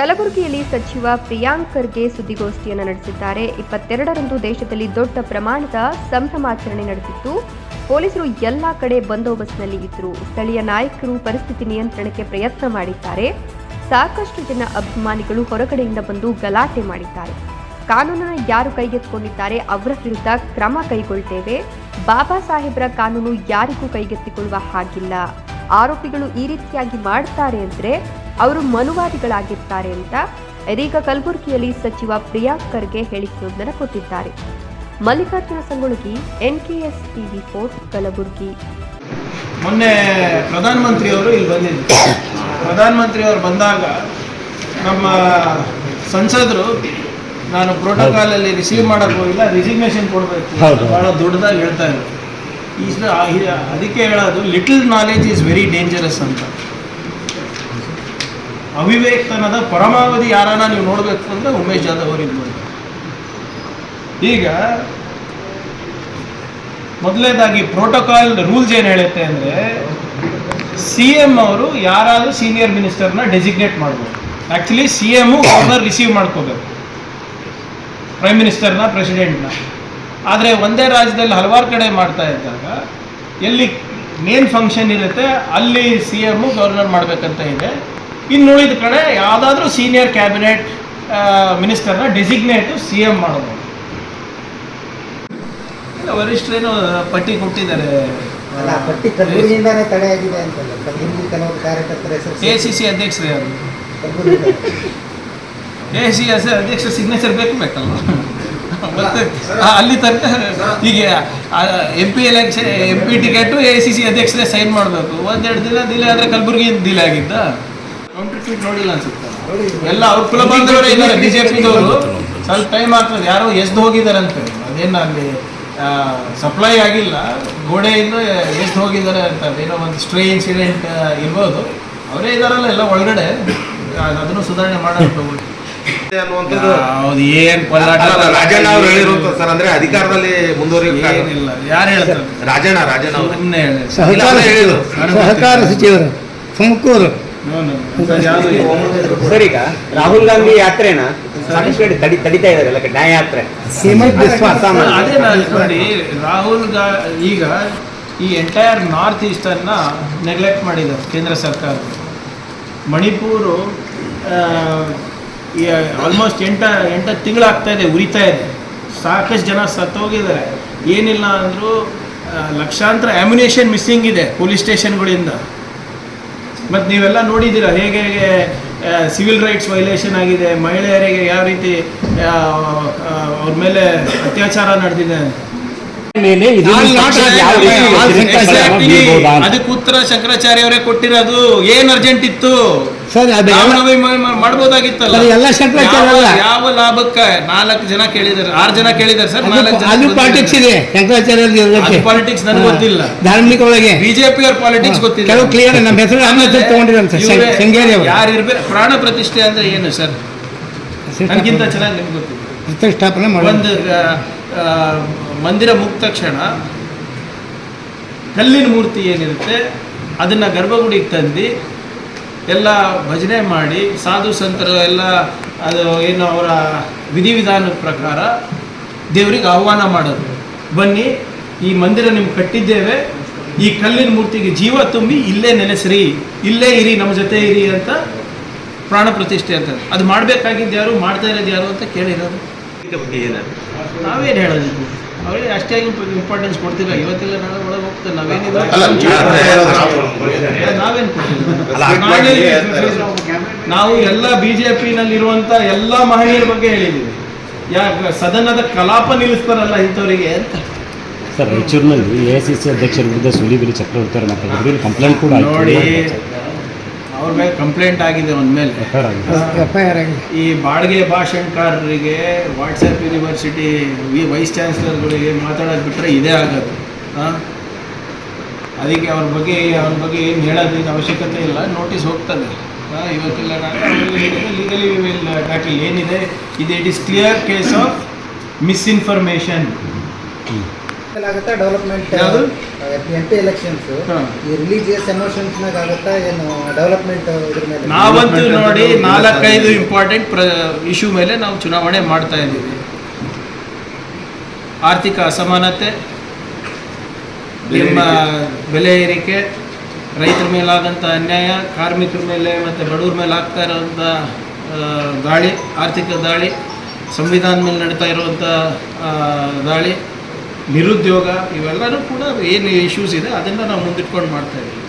ಕಲಬುರಗಿಯಲ್ಲಿ ಸಚಿವ ಪ್ರಿಯಾಂಕ್ ಖರ್ಗೆ ಸುದ್ದಿಗೋಷ್ಠಿಯನ್ನು ನಡೆಸಿದ್ದಾರೆ. ಇಪ್ಪತ್ತೆರಡರಂದು ದೇಶದಲ್ಲಿ ದೊಡ್ಡ ಪ್ರಮಾಣದ ಸಂಭ್ರಮಾಚರಣೆ ನಡೆಸಿತ್ತು. ಪೊಲೀಸರು ಎಲ್ಲ ಕಡೆ ಬಂದೋಬಸ್ತ್ನಲ್ಲಿ ಇದ್ದರು. ಸ್ಥಳೀಯ ನಾಯಕರು ಪರಿಸ್ಥಿತಿ ನಿಯಂತ್ರಣಕ್ಕೆ ಪ್ರಯತ್ನ ಮಾಡಿದ್ದಾರೆ. ಸಾಕಷ್ಟು ಜನ ಅಭಿಮಾನಿಗಳು ಹೊರಗಡೆಯಿಂದ ಬಂದು ಗಲಾಟೆ ಮಾಡಿದ್ದಾರೆ. ಕಾನೂನನ್ನು ಯಾರು ಕೈಗೆತ್ತಿಕೊಂಡಿದ್ದಾರೆ ಅವರ ವಿರುದ್ಧ ಕ್ರಮ ಕೈಗೊಳ್ತೇವೆ. ಬಾಬಾ ಸಾಹೇಬರ ಕಾನೂನು ಯಾರಿಗೂ ಕೈಗೆತ್ತಿಕೊಳ್ಳುವ ಹಾಗಿಲ್ಲ. ಆರೋಪಿಗಳು ಈ ರೀತಿಯಾಗಿ ಮಾಡ್ತಾರೆ ಅಂದ್ರೆ ಅವರು ಮನುವಾದಿಗಳಾಗಿರ್ತಾರೆ ಅಂತ ಇದೀಗ ಕಲಬುರಗಿಯಲ್ಲಿ ಸಚಿವ ಪ್ರಿಯಾಂಕ್ ಖರ್ಗೆ ಹೇಳಿಕೆಯೊಂದನ್ನು ಕೊಟ್ಟಿದ್ದಾರೆ. Mallikarjuna Sangolagi NKS TV for Kalaburagi. ಮೊನ್ನೆ ಪ್ರಧಾನಮಂತ್ರಿಯವರು ಇಲ್ಲಿ ಬಂದಿದ್ರು. ಪ್ರಧಾನಮಂತ್ರಿಯವರು ಬಂದಾಗ ನಮ್ಮ ಸಂಸದರು ನಾನು ಪ್ರೋಟೋಕಾಲಲ್ಲಿ ರಿಸೀವ್ ಮಾಡಕ್ಕೆ ಹೋಗಿಲ್ಲ ರಿಸಿಗ್ನೇಷನ್ ಕೊಡಬೇಕು. ಭಾಳ ದೊಡ್ಡದಾಗಿ ಹೇಳ್ತಾ ಇದ್ರು. ಈ- ಅದಕ್ಕೆ ಹೇಳೋದು little knowledge is very dangerous ಅಂತ. ಅವಿವೇಕನದ ಪರಮಾವಧಿ ಯಾರನ್ನ ನೀವು ನೋಡಬೇಕು ಅಂದರೆ ಉಮೇಶ್ ಜಾಧವ್ ಅವರು ಇರ್ಬೋದು. ಈಗ ಮೊದಲನೇದಾಗಿ ಪ್ರೋಟೋಕಾಲ್ ರೂಲ್ಸ್ ಏನು ಹೇಳುತ್ತೆ ಅಂದರೆ ಸಿ ಎಂ ಅವರು ಯಾರಾದರೂ ಸೀನಿಯರ್ ಮಿನಿಸ್ಟರ್ನ ಡೆಸಿಗ್ನೇಟ್ ಮಾಡ್ಬೋದು. Actually C M governor receive ಮಾಡ್ಕೋಬೇಕು. ಪ್ರೈಮ್ ಮಿನಿಸ್ಟರ್ನ ಪ್ರೆಸಿಡೆಂಟ್ನ ಆದರೆ ಒಂದೇ ರಾಜ್ಯದಲ್ಲಿ ಹಲವಾರು ಕಡೆ ಮಾಡ್ತಾ ಇದ್ದಾಗ ಎಲ್ಲಿ ಮೇನ್ ಫಂಕ್ಷನ್ ಇರುತ್ತೆ ಅಲ್ಲಿ ಸಿ ಎಮ್ಮು ಗವರ್ನರ್ ಮಾಡಬೇಕಂತ ಇದೆ. ಇನ್ನು ಉಳಿದ ಕಡೆ ಯಾವುದಾದ್ರೂ ಸೀನಿಯರ್ ಕ್ಯಾಬಿನೆಟ್ ಮಿನಿಸ್ಟರ್ನ ಡೆಸಿಗ್ನೇಟು ಸಿ ಎಂ ಮಾಡಬಹುದು. ಇಲ್ಲ, ವರಿಷ್ಠರೇನು ಪಟ್ಟಿ ಕೊಟ್ಟಿದ್ದಾರೆ. ಅಲ್ಲ ಪಟ್ಟಿ ಕಲಬುರಗಿಯಿಂದಾನೇ ತಡೆಯಾಗಿದೆ ಅಂತಲ್ಲ. ಕಲಬುರಗಿ ಕೆಲವರು ಕಾರ್ಯಕರ್ತರ ಹೆಸರು ಎ ಸಿ ಸಿ ಅಧ್ಯಕ್ಷರೇ ಎ ಸಿ ಎಸ್ ಅಧ್ಯಕ್ಷ ಸಿಗ್ನೇಚರ್ ಬೇಕು ಬೇಕಲ್ಲ ಅಲ್ಲಿ ತನಕ ಹೀಗೆ M P election M P ticket A C C ಅಧ್ಯಕ್ಷರೇ ಸೈನ್ ಮಾಡಬೇಕು. ಒಂದೆರಡು ದಿನ ದಿಲೆ ಆದರೆ ಕಲಬುರಗಿಯಿಂದ ದಿಲೆ ಆಗಿದ್ದ ಕೌಂಟರ್ ನೋಡಿಲ್ಲ ಅನ್ಸುತ್ತೆ. ಎಲ್ಲ ಅವ್ರ ಕುಲ ಬಾಂಧವರೇ ಇದ್ದಾರೆ ಬಿ ಜೆ ಪಿದವರು ಸ್ವಲ್ಪ ಟೈಮ್ ಆಗ್ತದೆ. ಯಾರೋ ಎಸ್ದು ಹೋಗಿದ್ದಾರಂತೆ. ಅದೇನು ಅಲ್ಲಿ ಸಪ್ಲೈ ಆಗಿಲ್ಲ. ಗೋಡೆಯಿಂದ ಎಷ್ಟು ಹೋಗಿದ್ದಾರೆ ಅಂತ. ಏನೋ ಒಂದು ಸ್ಟ್ರೇ ಇನ್ಸಿಡೆಂಟ್ ಇರ್ಬೋದು. ಅವರೇ ಇದಾರಲ್ಲ ಎಲ್ಲ ಒಳಗಡೆ. ಅದನ್ನು ಸುಧಾರಣೆ ಮಾಡೋದು ಹೌದು ಏನ್ ಪಲ್ಲಾಟ ರಾಜಣ್ಣ ಅವ್ರು ಹೇಳಿರುವಂತ ಸರ್ ಅಂದ್ರೆ ಅಧಿಕಾರದಲ್ಲಿ ಏನಿಲ್ಲ ಯಾರು ಹೇಳ್ತಾರೆ ರಾಜಣ್ಣ ರಾಜಣ್ಣ ಅವರು. ಸುಮ್ಮನೆ ಹೇಳಿ. ಇಲ್ಲ, ಅವ್ರೇ ಹೇಳಿದ್ರು. ಸಹಕಾರ ಸಚಿವರು ತುಮಕೂರು. ಸರ್ ಈಗ ರಾಹುಲ್ ಗಾಂಧಿ ಯಾತ್ರೆನ ಸಾಕಷ್ಟು ಕಡೆ ತಡಿ ತಡಿತಾ ಇದಾರೆ ಎಲ್ಲ ಕಡೆ ನ್ಯಾಯ ಯಾತ್ರೆ. ಹಿಮಂತ್ ಬಿಸ್ವಾ ಅದೇ ನಾನು ನೋಡಿ ರಾಹುಲ್ ಗಾ ಈಗ ಈ ಎಂಟೈರ್ ನಾರ್ತ್ ಈಸ್ಟರ್ನ ನೆಗ್ಲೆಕ್ಟ್ ಮಾಡಿದ್ದಾರೆ ಕೇಂದ್ರ ಸರ್ಕಾರ ಮಣಿಪೂರು ಆಲ್ಮೋಸ್ಟ್ ಎಂಟ, ಎಂಟು ತಿಂಗಳಾಗ್ತಾ ಇದೆ, ಉರಿತಾ ಇದೆ. ಸಾಕಷ್ಟು ಜನ ಸತ್ತೋಗಿದ್ದಾರೆ. ಏನಿಲ್ಲ ಅಂದರೂ ಲಕ್ಷಾಂತರ ಆ್ಯಮ್ಯುನೇಷನ್ ಮಿಸ್ಸಿಂಗ್ ಇದೆ ಪೊಲೀಸ್ ಸ್ಟೇಷನ್ಗಳಿಂದ. ಮತ್ತು ನೀವೆಲ್ಲ ನೋಡಿದ್ದೀರ, ಹೇಗೆ ಹೇಗೆ ಸಿವಿಲ್ ರೈಟ್ಸ್ ವೈಲೇಷನ್ ಆಗಿದೆ, ಮಹಿಳೆಯರಿಗೆ ಯಾವ ರೀತಿ ಅವ್ರ ಮೇಲೆ ಅತ್ಯಾಚಾರ ನಡೆದಿದೆ ಅಂತ. ಮೇಲೆ ಅದಕ್ಕೆ ಉತ್ತರ ಶಂಕರಾಚಾರ್ಯ ಅವರೇ ಕೊಟ್ಟಿರೋದು ಏನ್ ಅರ್ಜೆಂಟ್ ಇತ್ತು? ಮಾಡಬಹುದಾಗಿತ್ತಲ್ಲ ಮಾಡ್ಬೋದಾಗಿತ್ತಲ್ಲ? ಎಲ್ಲ ಶಂಕರಾಚಾರ್ಯ. ಯಾವ- ಲಾಭಕ್ಕ ನಾಲ್ಕು ಜನ ಕೇಳಿದಾರೆ ಆರು ಜನ ಕೇಳಿದಾರೆ ಸರ್ ಅದು ನಾಲ್ಕು ಪಾಲಿಟಿಕ್ಸ್ ಇದೆ ಶಂಕರಾಚಾರ್ಯ ಪಾಲಿಟಿಕ್ಸ್ ನನಗೆ ಗೊತ್ತಿಲ್ಲ. ಧಾರ್ಮಿಕ ಒಳಗೆ. ಬಿಜೆಪಿ ಅವ್ರ ಪಾಲಿಟಿಕ್ಸ್ ಗೊತ್ತಿಲ್ಲ ಕೆಲವು ಕ್ಲಿಯರ್ ನಮ್ಮ ಹೆಸರು ತಗೊಂಡಿರಂತೆ ಇವ್ರೇ- ಶೃಂಗೇರಿ ಯಾರು ಇರ್ಬೇಕು ಪ್ರಾಣ ಪ್ರತಿಷ್ಠೆ ಅಂದ್ರೆ ಏನು ಸರ್? ನನಗಿಂತ ಚೆನ್ನಾಗಿ ನಿಮ್ಗೆ ಗೊತ್ತಿಲ್ಲ ಪ್ರತಿಷ್ಠಾಪನೆ ಒಂದು ಮಂದಿರ ಮುಗಿದ ತಕ್ಷಣ ಕಲ್ಲಿನ ಮೂರ್ತಿ ಏನಿರುತ್ತೆ, ಅದನ್ನು ಗರ್ಭಗುಡಿಗೆ ತಂದು ಎಲ್ಲ ಭಜನೆ ಮಾಡಿ, ಸಾಧು ಸಂತರು ಎಲ್ಲ, ಅದು ಏನು ಅವರ ವಿಧಿವಿಧಾನದ ಪ್ರಕಾರ ದೇವರಿಗೆ ಆಹ್ವಾನ ಮಾಡೋದು. ಬನ್ನಿ, ಈ ಮಂದಿರ ನಿಮ್ಗೆ ಕಟ್ಟಿದ್ದೇವೆ, ಈ ಕಲ್ಲಿನ ಮೂರ್ತಿಗೆ ಜೀವ ತುಂಬಿ ಇಲ್ಲೇ ನೆಲೆಸ್ರಿ, ಇಲ್ಲೇ ಇರಿ, ನಮ್ಮ ಜೊತೆ ಇರಿ ಅಂತ ಪ್ರಾಣ ಪ್ರತಿಷ್ಠೆ ಅಂತ. ಅದು ಮಾಡಬೇಕಾಗಿದ್ದು ಯಾರು, ಮಾಡ್ತಾ ಇರೋದು ಯಾರು ಅಂತ ಕೇಳಿರೋದು. ನಾವೇನು ಹೇಳೋದು ಅವರಿಗೆ ಅಷ್ಟೇ ಇಂಪಾರ್ಟೆನ್ಸ್ ಕೊಡ್ತಿಲ್ಲ. ಇವತ್ತೆಲ್ಲ ನಾಳೆ ಒಳಗೆ ಹೋಗ್ತೇವೆ. ನಾವೇನಿದ್ರು ನಾವೇನು ಕೊಡ್ತೀವಿ? ನಾವು ಎಲ್ಲ ಬಿ ಜೆ ಪಿನಲ್ಲಿರುವಂಥ ಎಲ್ಲ ಮಹಿಳೆಯರ ಬಗ್ಗೆ ಹೇಳಿದ್ದೀವಿ ಯಾ ಸದನದ ಕಲಾಪ ನಿಲ್ಲಿಸ್ತಾರಲ್ಲ ಇಂಥವರಿಗೆ ಅಂತ. ಸರ್ ರಾಯಚೂರಿನಲ್ಲಿ ಎ ಸಿ ಸಿ ಅಧ್ಯಕ್ಷರ ವಿರುದ್ಧ ಸುಲಿಬಿಲಿ ಚಕ್ರವರ್ತಿ ಅವರು ಮಾತಾಡಿದ್ರು ಕಂಪ್ಲೇಂಟ್ ಕೂಡ ಆಯ್ತು. ನೋಡಿ ಅವ್ರ ಮೇಲೆ ಕಂಪ್ಲೇಂಟ್ ಆಗಿದೆ ಒಂದ್ ಮೇಲೆ. ಈ ಬಾಡಿಗೆ ಭಾಷಣಕಾರರಿಗೆ ವಾಟ್ಸಪ್ ಯೂನಿವರ್ಸಿಟಿ ವಿ ವೈಸ್ ಚಾನ್ಸಲರ್ಗಳಿಗೆ ಮಾತಾಡೋದು ಬಿಟ್ಟರೆ ಇದೇ ಆಗೋದು. ಹಾಂ? ಅದಕ್ಕೆ ಅವ್ರ ಬಗ್ಗೆ ಅವ್ರ ಬಗ್ಗೆ ಏನು ಹೇಳೋದೇನು ಅವಶ್ಯಕತೆ ಇಲ್ಲ. ನೋಟಿಸ್ ಹೋಗ್ತದೆ. ಹಾಂ? ಇವತ್ತಿಲ್ಲ ಲೀಗಲಿ ವಿಲ್ ಟ್ಯಾಕಲ್ ಏನಿದೆ? ಇದು it is clear case of misinformation ಆಗುತ್ತಾ ಡೆವಲಪ್ಮೆಂಟ್ ಯಾವುದು? ಎಂ ಪಿ ಎಲೆಕ್ಷನ್ಸ್ ಹಾ. ಈ ರಿಲೀಜಿಯಸ್ ಎಮೋಷನ್ಸ್ ನಾಗ ಆಗುತ್ತಾ ಏನು ಡೆವಲಪ್ಮೆಂಟ್ ಇದ್ರ ಮೇಲೆ? ನಾವಂತೂ ನೋಡಿ ನಾಲ್ಕೈದು ಇಂಪಾರ್ಟೆಂಟ್ ಪ್ರ ಇಶ್ಯೂ ಮೇಲೆ ನಾವು ಚುನಾವಣೆ ಮಾಡ್ತಾ ಇದ್ದೀವಿ. ಆರ್ಥಿಕ ಅಸಮಾನತೆ ನಿಮ್ಮ ಬೆಲೆ ಏರಿಕೆ ರೈತರ ಮೇಲಾದಂಥ ಅನ್ಯಾಯ ಕಾರ್ಮಿಕರ ಮೇಲೆ ಮತ್ತು ಬಡವ್ರ ಮೇಲೆ ಆಗ್ತಾ ಇರೋವಂಥ ದಾಳಿ ಆರ್ಥಿಕ ದಾಳಿ ಸಂವಿಧಾನ ಮೇಲೆ ನಡೀತಾ ಇರುವಂಥ ದಾಳಿ ನಿರುದ್ಯೋಗ ಇವೆಲ್ಲನೂ ಕೂಡ ಏನು ಇಶ್ಯೂಸ್ ಇದೆ ಅದನ್ನು ನಾವು ಮುಂದಿಟ್ಕೊಂಡು ಮಾಡ್ತಾ ಇದ್ದೀವಿ.